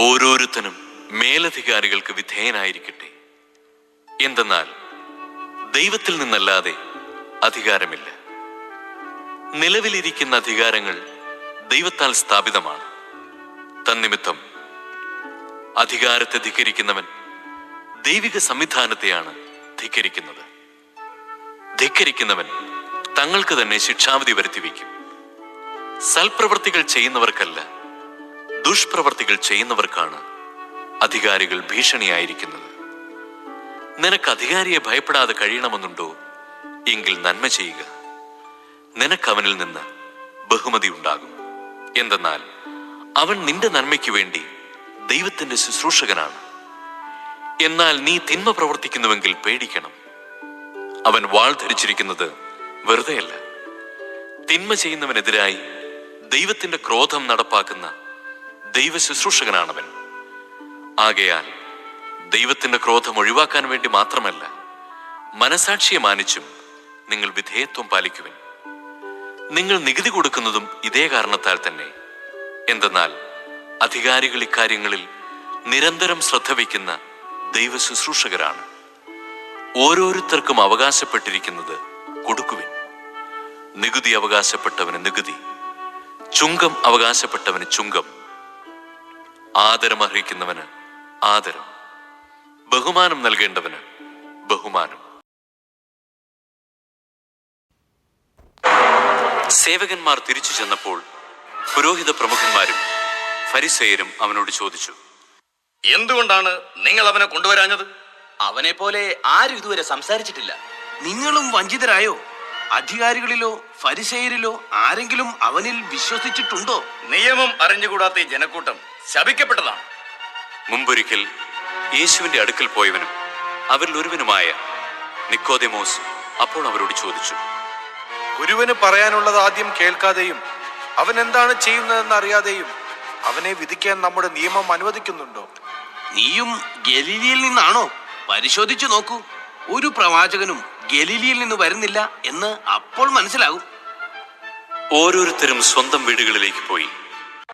ഓരോരുത്തനും മേലധികാരികൾക്ക് വിധേയനായിരിക്കട്ടെ. എന്തെന്നാൽ ദൈവത്തിൽ നിന്നല്ലാതെ അധികാരമില്ല. നിലവിലിരിക്കുന്ന അധികാരങ്ങൾ ദൈവത്താൽ സ്ഥാപിതമാണ്. തന്നിമിത്തം അധികാരത്തെ ധിക്കരിക്കുന്നവൻ ദൈവിക സംവിധാനത്തെയാണ് ധിക്കരിക്കുന്നത്. ധിക്കരിക്കുന്നവൻ തങ്ങൾക്ക് തന്നെ ശിക്ഷാവിധി വരുത്തിവെക്കും. സൽപ്രവൃത്തികൾ ചെയ്യുന്നവർക്കല്ല ദുഷ്പ്രവൃത്തികൾ ചെയ്യുന്നവർക്കാണ് അധികാരികൾ ഭീഷണിയായിരിക്കുന്നത്. നിനക്ക് അധികാരിയെ ഭയപ്പെടാതെ കഴിയണമെന്നുണ്ടോ? എങ്കിൽ നന്മ ചെയ്യുക. നിനക്ക് അവനിൽ നിന്ന് ബഹുമതി ഉണ്ടാകും. എന്തെന്നാൽ അവൻ നിന്റെ നന്മയ്ക്ക് വേണ്ടി ദൈവത്തിന്റെ ശുശ്രൂഷകനാണ്. എന്നാൽ നീ തിന്മ പ്രവർത്തിക്കുന്നുവെങ്കിൽ പേടിക്കണം. അവൻ വാൾ ധരിച്ചിരിക്കുന്നത് വെറുതെയല്ല. തിന്മ ചെയ്യുന്നവനെതിരായി ദൈവത്തിന്റെ ക്രോധം നടപ്പാക്കുന്ന ദൈവ ശുശ്രൂഷകനാണവൻ. ആകയാൽ ദൈവത്തിന്റെ ക്രോധം ഒഴിവാക്കാൻ വേണ്ടി മാത്രമല്ല മനസാക്ഷിയെ മാനിച്ചും നിങ്ങൾ വിധേയത്വം പാലിക്കുവിൻ. നിങ്ങൾ നികുതി കൊടുക്കുന്നതും ഇതേ കാരണത്താൽ തന്നെ. എന്തെന്നാൽ അധികാരികൾ ഇക്കാര്യങ്ങളിൽ നിരന്തരം ശ്രദ്ധ വയ്ക്കുന്ന ദൈവ ശുശ്രൂഷകരാണ്. ഓരോരുത്തർക്കും അവകാശപ്പെട്ടിരിക്കുന്നത് കൊടുക്കുവിൻ. നികുതി അവകാശപ്പെട്ടവന് നികുതി ചുങ്കം അവകാശപ്പെട്ടവന് ചുങ്കം. ആദരം അർഹിക്കുന്നവന് ആദരം. ബഹുമാനം നൽകേണ്ടവന് ബഹുമാനം. സേവകന്മാർ തിരിച്ചു ചെന്നപ്പോൾ പുരോഹിത പ്രമുഖന്മാരും ഫരിസേയരും അവനോട് ചോദിച്ചു എന്തുകൊണ്ടാണ് നിങ്ങൾ അവനെ കൊണ്ടുവരാഞ്ഞത്? അവനെ പോലെ ആരും ഇതുവരെ സംസാരിച്ചിട്ടില്ല. നിങ്ങളും വഞ്ചിതരായോ? അധികാരികളിലോ ഫരിസേയരിലോ ആരെങ്കിലും അവനിൽ വിശ്വസിച്ചിട്ടുണ്ടോ? നിയമം അറിഞ്ഞുകൂടാത്ത ഈ ജനക്കൂട്ടം ശപിക്കപ്പെട്ടതാണ്. മുമ്പൊരിക്കൽ യേശുവിന്റെ അടുക്കൽ പോയവനും അവരിൽ ഒരുവനുമായ നിക്കോദെമോസ് അപ്പോൾ അവരോട് ചോദിച്ചു ഗുരുവിന് പറയാനുള്ളത് ആദ്യം കേൾക്കാതെയും അവൻ എന്താണ് ചെയ്യുന്നതെന്ന് അറിയാതെയും അവനെ വിധിക്കാൻ നമ്മുടെ നിയമം അനുവദിക്കുന്നുണ്ടോ? നീയും ഗലീലിയിൽ നിന്നാണോ? പരിശോധിച്ചു നോക്കൂ. ഒരു പ്രവാചകനും ഗലീലിയിൽ നിന്ന് വരുന്നില്ല എന്ന് അപ്പോൾ മനസ്സിലാകും. ഓരോരുത്തരും സ്വന്തം വീടുകളിലേക്ക് പോയി.